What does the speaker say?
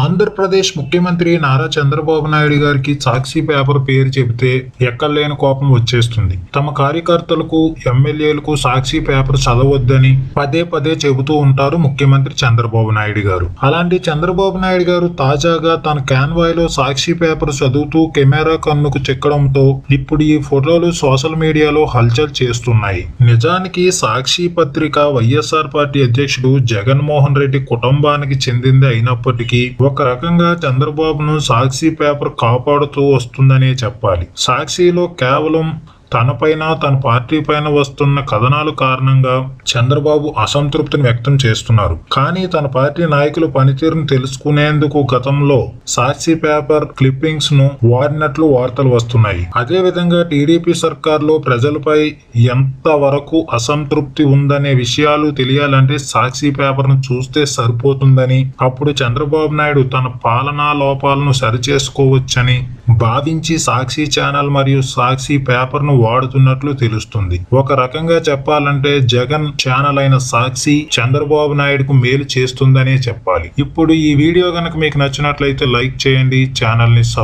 ఆంధ్రప్రదేశ్ ముఖ్యమంత్రి నారా చంద్రబాబు నాయుడు గారికి సాక్షి పేపర్ పేరు చెబితే ఎక్కలేని కోపం వచ్చేస్తుంది. తమ కార్యకర్తలకు ఎమ్మెల్యేలకు సాక్షి పేపర్ చదవద్దని పదే పదే చెబుతూ ఉంటారు ముఖ్యమంత్రి చంద్రబాబు నాయుడు గారు. అలాంటి చంద్రబాబు నాయుడు గారు తాజాగా తన క్యాన్వాయ్లో సాక్షి పేపర్ చదువుతూ కెమెరా కన్నుకు చిక్కడంతో ఇప్పుడు ఈ ఫోటోలు సోషల్ మీడియాలో హల్చల్ చేస్తున్నాయి. నిజానికి సాక్షి పత్రిక వైఎస్ఆర్ పార్టీ అధ్యక్షుడు జగన్మోహన్ రెడ్డి కుటుంబానికి చెందింది అయినప్పటికీ ఒక రకంగా చంద్రబాబును సాక్షి పేపర్ కాపాడుతూ వస్తుందనే చెప్పాలి. సాక్షిలో కేవలం తనపైన తన పార్టీ పైన వస్తున్న కథనాలు కారణంగా చంద్రబాబు అసంతృప్తిని వ్యక్తం చేస్తున్నారు. కానీ తన పార్టీ నాయకుల పనితీరును తెలుసుకునేందుకు గతంలో సాక్షి పేపర్ క్లిప్పింగ్స్ను వాడినట్లు వార్తలు వస్తున్నాయి. అదే విధంగా టీడీపీ సర్కార్లో ప్రజలపై ఎంత వరకు అసంతృప్తి ఉందనే విషయాలు తెలియాలంటే సాక్షి పేపర్ను చూస్తే సరిపోతుందని అప్పుడు చంద్రబాబు నాయుడు తన పాలనా లోపాలను సరిచేసుకోవచ్చని భావించి సాక్షి ఛానల్ మరియు సాక్షి పేపర్ను వాడుతున్నట్లు తెలుస్తుంది. ఒక రకంగా చెప్పాలంటే జగన్ ఛానల్ అయిన సాక్షి చంద్రబాబు నాయుడుకు మేలు చేస్తుందనే చెప్పాలి. ఇప్పుడు ఈ వీడియో గనక మీకు నచ్చినట్లయితే లైక్ చేయండి ఛానల్ని సబ్